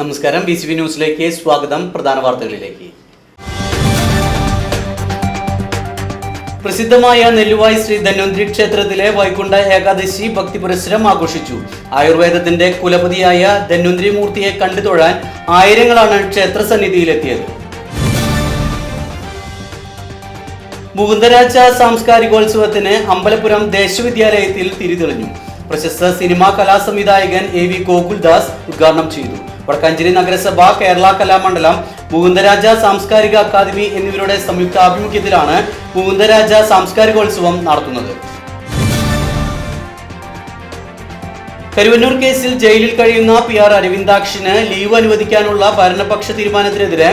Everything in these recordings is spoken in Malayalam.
നമസ്കാരം. ബി സി ബി ന്യൂസിലേക്ക് സ്വാഗതം. പ്രധാന വാർത്തകളിലേക്ക്. പ്രസിദ്ധമായ നെല്ലുവായി ശ്രീ ധന്വന്തിരി ക്ഷേത്രത്തിലെ വൈകുണ്ഠ ഏകാദശി ഭക്തി പുരസ്സരം ആഘോഷിച്ചു. ആയുർവേദത്തിന്റെ കുലപതിയായ ധന്വന്തിരി മൂർത്തിയെ കണ്ടു തൊഴാൻ ആയിരങ്ങളാണ് ക്ഷേത്ര സന്നിധിയിലെത്തിയത് മുകുന്ദരാജ സാംസ്കാരികോത്സവത്തിന് അമ്പലപുരം ദേശവിദ്യാലയത്തിൽ തിരിതെളിഞ്ഞു പ്രശസ്ത സിനിമാ കലാ സംവിധായകൻ എ വി ഗോകുൽദാസ് ഉദ്ഘാടനം ചെയ്തു. വടക്കാഞ്ചേരി നഗരസഭ കേരള കലാമണ്ഡലം മുകുന്ദരാജ സാംസ്കാരിക അക്കാദമി എന്നിവരുടെ സംയുക്ത ആഭിമുഖ്യത്തിലാണ് മുകുന്ദരാജ സാംസ്കാരികോത്സവം നടത്തുന്നത്. കരുവന്നൂർ കേസിൽ ജയിലിൽ കഴിയുന്ന പി ആർ അരവിന്ദാക്ഷന് ലീവ് അനുവദിക്കാനുള്ള ഭരണപക്ഷ തീരുമാനത്തിനെതിരെ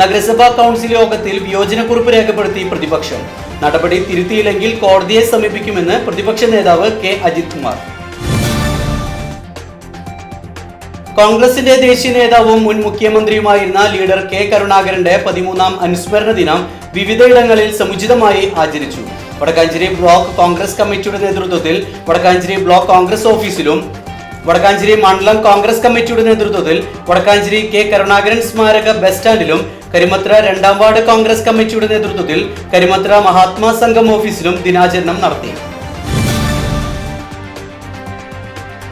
നഗരസഭാ കൗൺസിൽ യോഗത്തിൽ വിയോജനക്കുറിപ്പ് രേഖപ്പെടുത്തി പ്രതിപക്ഷം. നടപടി തിരുത്തിയില്ലെങ്കിൽ കോടതിയെ സമീപിക്കുമെന്ന് പ്രതിപക്ഷ നേതാവ് കെ. അജിത് കുമാർ. കോൺഗ്രസിന്റെ ദേശീയ നേതാവും മുൻ മുഖ്യമന്ത്രിയുമായിരുന്ന ലീഡർ കെ കരുണാകരന്റെ പതിമൂന്നാം അനുസ്മരണ ദിനം വിവിധയിടങ്ങളിൽ സമുചിതമായി ആചരിച്ചു. വടക്കാഞ്ചേരി ബ്ലോക്ക് കോൺഗ്രസ് കമ്മിറ്റിയുടെ നേതൃത്വത്തിൽ വടക്കാഞ്ചേരി ബ്ലോക്ക് കോൺഗ്രസ് ഓഫീസിലും വടക്കാഞ്ചേരി മണ്ഡലം കോൺഗ്രസ് കമ്മിറ്റിയുടെ നേതൃത്വത്തിൽ വടക്കാഞ്ചേരി കെ കരുണാകരൻ സ്മാരക ബസ് സ്റ്റാൻഡിലും കരിമത്ര രണ്ടാം വാർഡ് കോൺഗ്രസ് കമ്മിറ്റിയുടെ നേതൃത്വത്തിൽ കരിമത്ര മഹാത്മാ സംഘം ഓഫീസിലും ദിനാചരണം നടത്തി.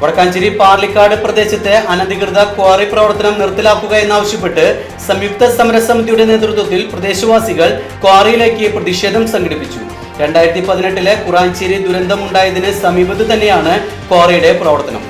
വടക്കാഞ്ചേരി പാർലിക്കാട് പ്രദേശത്തെ അനധികൃത ക്വാറി പ്രവർത്തനം നിർത്തലാക്കുക എന്നാവശ്യപ്പെട്ട് സംയുക്ത സമരസമിതിയുടെ നേതൃത്വത്തിൽ പ്രദേശവാസികൾ ക്വാറിയിലേക്ക് പ്രതിഷേധം സംഘടിപ്പിച്ചു. രണ്ടായിരത്തി പതിനെട്ടിലെ കുറാഞ്ചേരി ദുരന്തമുണ്ടായതിന് സമീപത്ത് തന്നെയാണ് ക്വാറിയുടെ പ്രവർത്തനം.